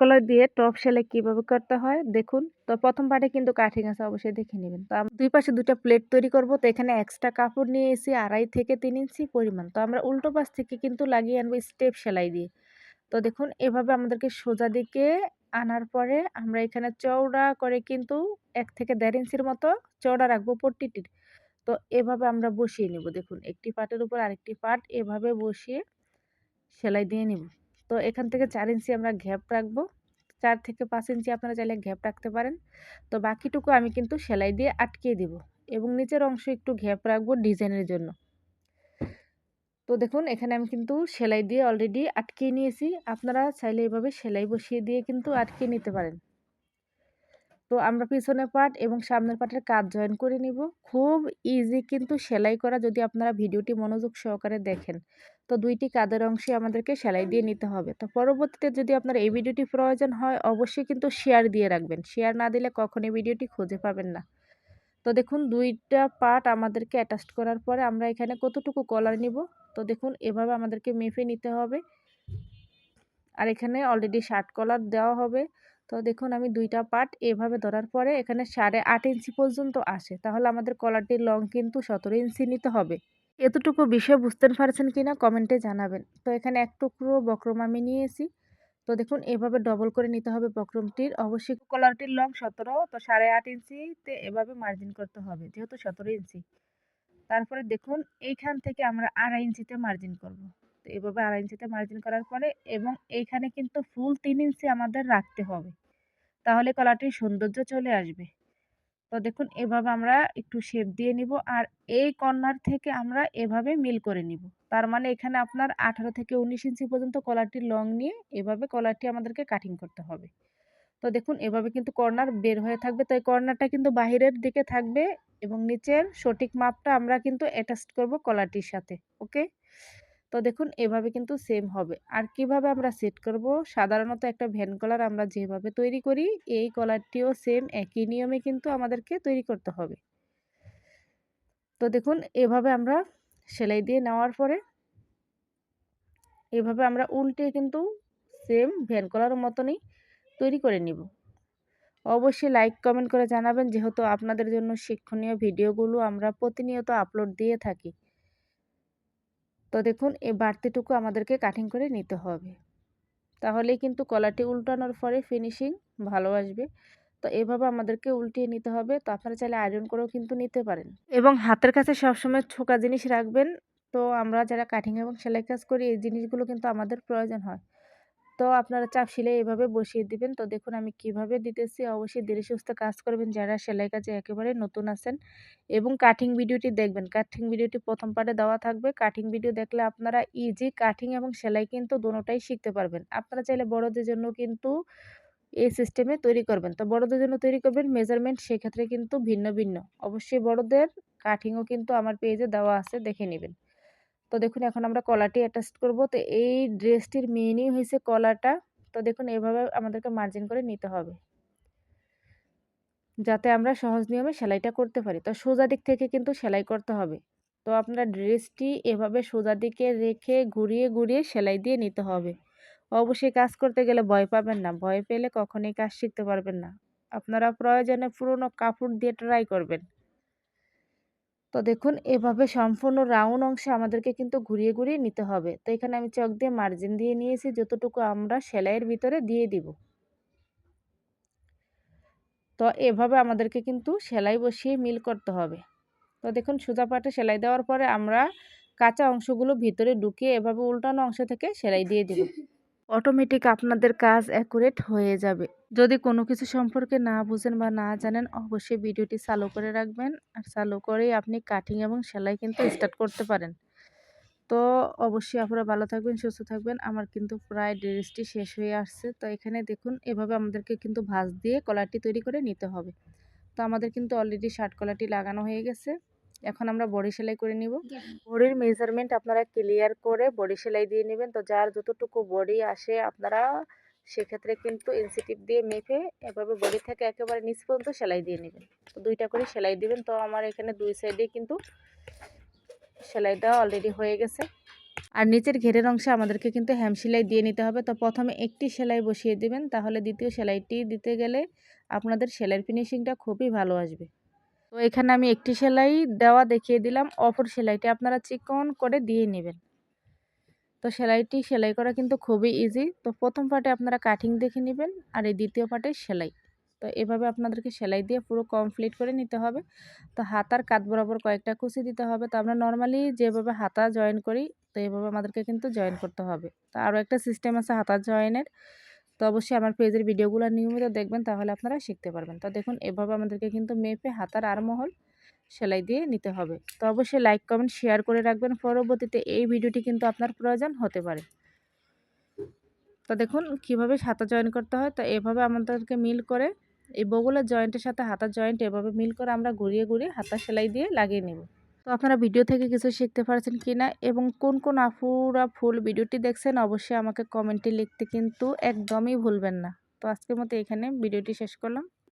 কলার দিয়ে টপ সেলাই কীভাবে করতে হয়, দেখুন। তো প্রথম পার্টে কিন্তু কাঠিং আছে অবশ্যই দেখে নেবেন। তো দুই পাশে দুটো প্লেট তৈরি করব। তো এখানে এক্সট্রা কাপড় নিয়ে এসে আড়াই থেকে তিন ইঞ্চি পরিমাণ। তো আমরা উল্টো পাশ থেকে কিন্তু লাগিয়ে আনব স্টেপ সেলাই দিয়ে। তো দেখুন, এভাবে আমাদেরকে সোজা দিকে আনার পরে আমরা এখানে চওড়া করে কিন্তু এক থেকে দেড় ইঞ্চির মতো চওড়া রাখব পট্টিটির। তো এভাবে আমরা বসিয়ে নিব। দেখুন, একটি পাটের উপর আরেকটি পাট এভাবে বসিয়ে সেলাই দিয়ে নিব। তো এখান থেকে চার ইঞ্চি আমরা ঘ্যাপ রাখব। চার থেকে পাঁচ ইঞ্চি আপনারা চাইলে ঘ্যাপ রাখতে পারেন। তো বাকিটুকু আমি কিন্তু সেলাই দিয়ে আটকিয়ে দিব এবং নিচের অংশ একটু ঘ্যাপ রাখব ডিজাইনের জন্য। তো দেখুন, এখানে আমি কিন্তু সেলাই দিয়ে অলরেডি আটকিয়ে নিয়েছি। আপনারা চাইলে এভাবে সেলাই বসিয়ে দিয়ে কিন্তু আটকিয়ে নিতে পারেন। তো আমরা পিছনের পার্ট এবং সামনের পার্টের কাজ জয়েন করে নিব। খুব ইজি কিন্তু সেলাই করা যদি আপনারা ভিডিওটি মনোযোগ সহকারে দেখেন, তো দুইটি কাদের অংশে আমাদেরকে সেলাই দিয়ে নিতে হবে। তো পরবর্তীতে যদি আপনার এই ভিডিওটি প্রয়োজন হয়, অবশ্যই কিন্তু শেয়ার দিয়ে রাখবেন। শেয়ার না দিলে কখন এই ভিডিওটি খুঁজে পাবেন না। তো দেখুন, দুইটা পার্ট আমাদেরকে অ্যাটাচ করার পরে আমরা এখানে কতটুকু কলার নিব? তো দেখুন, এভাবে আমাদেরকে মেপে নিতে হবে। আর এখানে অলরেডি শার্ট কলার দেওয়া হবে। তো দেখুন আমি দুইটা পার্ট এভাবে ধরার পরে এখানে সাড়ে আট ইঞ্চি পর্যন্ত আসে। তাহলে আমাদের কলারটির লং কিন্তু সতেরো ইঞ্চি নিতে হবে। এতটুকু বিষয় বুঝতে পারছেন কি না কমেন্টে জানাবেন। তো এখানে এক টুকরো বক্রম আমি নিয়েছি। তো দেখুন এভাবে ডবল করে নিতে হবে বক্রমটির। অবশ্যই কলারটির লং সতেরো, তো সাড়ে আট ইঞ্চিতে এভাবে মার্জিন করতে হবে, যেহেতু সতেরো ইঞ্চি। তারপরে দেখুন এইখান থেকে আমরা আড়াই ইঞ্চিতে মার্জিন করব। তো এভাবে আড়াই ইঞ্চিতে মার্জিন করার পরে এবং এইখানে কিন্তু ফুল তিন ইঞ্চি আমাদের রাখতে হবে। তাহলে কলারটির সৌন্দর্য চলে আসবে। তো দেখুন, এভাবে আমরা একটু শেপ দিয়ে নিব আর এই কর্নার থেকে আমরা এভাবে মিল করে নিব। তার মানে এখানে আপনার আঠারো থেকে উনিশ ইঞ্চি পর্যন্ত কলারটির লং নিয়ে এভাবে কলারটি আমাদেরকে কাটিং করতে হবে। তো দেখুন, এভাবে কিন্তু কর্নার বের হয়ে থাকবে। তো এই কর্নারটা কিন্তু বাহিরের দিকে থাকবে এবং নিচের সঠিক মাপটা আমরা কিন্তু অ্যাটাচ করব কলারটির সাথে ওকে তো দেখুন, এভাবে কিন্তু সেম হবে। আর কীভাবে আমরা সেট করব? সাধারণত একটা ভ্যান কলার আমরা যেভাবে তৈরি করি, এই কলারটিও সেম একই নিয়মে কিন্তু আমাদেরকে তৈরি করতে হবে। তো দেখুন, এভাবে আমরা সেলাই দিয়ে নেওয়ার পরে এভাবে আমরা উল্টে কিন্তু সেম ভ্যান কলার মতনই তৈরি করে নিব। অবশ্যই লাইক কমেন্ট করে জানাবেন, যেহেতু আপনাদের জন্য শিক্ষণীয় ভিডিওগুলো আমরা প্রতিনিয়ত আপলোড দিয়ে থাকি। তো দেখুন এই বাড়তিটুকু আমাদেরকে কাটিং করে নিতে হবে। তাহলেই কিন্তু কলাটি উল্টানোর পরে ফিনিশিং ভালো আসবে। তো এভাবে আমাদেরকে উল্টিয়ে নিতে হবে। তো আপনারা চাইলে আয়রন করেও কিন্তু নিতে পারেন। এবং হাতের কাছে সবসময় ছোকা জিনিস রাখবেন। তো আমরা যারা কাটিং এবং সেলাই কাজ করি, এই জিনিসগুলো কিন্তু আমাদের প্রয়োজন হয়। তো আপনারা চাপ সেলাই এভাবে বসিয়ে দিবেন। তো দেখুন আমি কীভাবে দিতেছি। অবশ্যই ধীরে সুস্থ কাজ করবেন। যারা সেলাই কাজে একেবারে নতুন আছেন এবং কাটিং ভিডিওটি দেখবেন। কাটিং ভিডিওটি প্রথম পার্টে দেওয়া থাকবে। কাটিং ভিডিও দেখলে আপনারা ইজি কাটিং এবং সেলাই কিন্তু দুটোটাই শিখতে পারবেন। আপনারা চাইলে বড়দের জন্য কিন্তু এই সিস্টেমে তৈরি করবেন। তো বড়দের জন্য তৈরি করবেন মেজারমেন্ট সেক্ষেত্রে কিন্তু ভিন্ন ভিন্ন। অবশ্যই বড়দের কাটিংও কিন্তু আমার পেজে দেওয়া আছে। দেখে নেবেন। তো দেখুন এখন আমরা কলাটি অ্যাটাচ করব। তো এই ড্রেসটির মেনই হয়েছে কলাটা। তো দেখুন এভাবে আমাদেরকে মার্জিন করে নিতে হবে। যাতে আমরা সহজ নিয়মে সেলাইটা করতে পারি। তো সোজা দিক থেকে কিন্তু সেলাই করতে হবে। তো আপনার ড্রেসটি এভাবে সোজা দিকে রেখে ঘুরিয়ে ঘুরিয়ে সেলাই দিয়ে নিতে হবে। অবশ্যই কাজ করতে গেলে ভয় পাবেন না। ভয় পেলে কখনোই কাজ শিখতে পারবেন না। আপনারা প্রয়োজনে পুরনো কাপড় দিয়ে ট্রাই করবেন। তো দেখুন, এভাবে সম্পূর্ণ রাউন্ড অংশে আমাদেরকে কিন্তু ঘুরিয়ে ঘুরিয়ে নিতে হবে। তো এখানে আমি চক দিয়ে মার্জিন দিয়ে নিয়েছি, যতটুকু আমরা সেলাইয়ের ভিতরে দিয়ে দিব। তো এভাবে আমাদেরকে কিন্তু সেলাই বসিয়ে মিল করতে হবে। তো দেখুন সোজা পাটে সেলাই দেওয়ার পরে আমরা কাঁচা অংশগুলো ভিতরে ঢুকিয়ে এভাবে উল্টানো অংশ থেকে সেলাই দিয়ে দিব। অটোমেটিক আপনাদের কাজ অ্যাকুরেট হয়ে যাবে। যদি কোনো কিছু সম্পর্কে না বুঝেন বা না জানেন, অবশ্যই ভিডিওটি চালু করে রাখবেন। আর চালু করেই আপনি কাটিং এবং সেলাই কিন্তু স্টার্ট করতে পারেন। তো অবশ্যই আপনারা ভালো থাকবেন, সুস্থ থাকবেন। আমার কিন্তু প্রায় ড্রেসটি শেষ হয়ে আসছে। তো এখানে দেখুন, এভাবে আমাদেরকে কিন্তু ভাঁজ দিয়ে কলারটি তৈরি করে নিতে হবে। তো আমাদের কিন্তু অলরেডি শার্ট কলারটি লাগানো হয়ে গেছে। এখন আমরা বডি সেলাই করে নিব। বডির মেজারমেন্ট আপনারা ক্লিয়ার করে বডি সেলাই দিয়ে নেবেন। তো যার যতটুকু বডি আসে আপনারা সেক্ষেত্রে কিন্তু ইনসিটিভ দিয়ে মেপে এভাবে বডি থেকে একেবারে নিচ পর্যন্ত সেলাই দিয়ে নেবেন। তো দুইটা করে সেলাই দিবেন। তো আমার এখানে দুই সাইডে কিন্তু সেলাইটা অলরেডি হয়ে গেছে। আর নিচের ঘেরের অংশে আমাদেরকে কিন্তু হ্যাম সেলাই দিয়ে নিতে হবে। তো প্রথমে একটি সেলাই বসিয়ে দিবেন। তাহলে দ্বিতীয় সেলাইটি দিতে গেলে আপনাদের সেলাইয়ের ফিনিশিংটা খুবই ভালো আসবে। তো এখানে আমি একটি সেলাই দেওয়া দেখিয়ে দিলাম। অপর সেলাইটি আপনারা চিকন করে দিয়ে নেবেন। তো সেলাইটি সেলাই করা কিন্তু খুবই ইজি তো প্রথম পার্টে আপনারা কাটিং দেখে নেবেন আর এই দ্বিতীয় পার্টে সেলাই। তো এভাবে আপনাদেরকে সেলাই দিয়ে পুরো কমপ্লিট করে নিতে হবে। তো হাতার কাত বরাবর কয়েকটা কুচি দিতে হবে। তো আমরা নর্মালি যেভাবে হাতা জয়েন করি, তো এভাবে আমাদেরকে কিন্তু জয়েন করতে হবে। তো আরও একটা সিস্টেম আছে হাতা জয়েনের তো অবশ্যই আমার পেজের ভিডিওগুলো নিয়মিত দেখবেন, তাহলে আপনারা শিখতে পারবেন। তো দেখুন, এভাবে আমাদেরকে কিন্তু মেপে হাতার আরমহল সেলাই দিয়ে নিতে হবে। তো অবশ্যই লাইক কমেন্ট শেয়ার করে রাখবেন। পরবর্তীতে এই ভিডিওটি কিন্তু আপনার প্রয়োজন হতে পারে। তো দেখুন, কীভাবে হাতা জয়েন করতে হয়? তো এভাবে আমাদেরকে মিল করে, এই বগুলের জয়েন্টের সাথে হাতার জয়েন্ট এভাবে মিল করে আমরা ঘুরিয়ে ঘুরিয়ে হাতা সেলাই দিয়ে লাগিয়ে নেব। আপনারা ভিডিও থেকে কিছু শিখতে পারছেন কি না এবং কোন কোন আফুরা ফুল ভিডিওটি দেখছেন অবশ্যই আমাকে কমেন্টে লিখতে কিন্তু একদমই ভুলবেন না। তো আজকের মতো এখানে ভিডিওটি শেষ করলাম।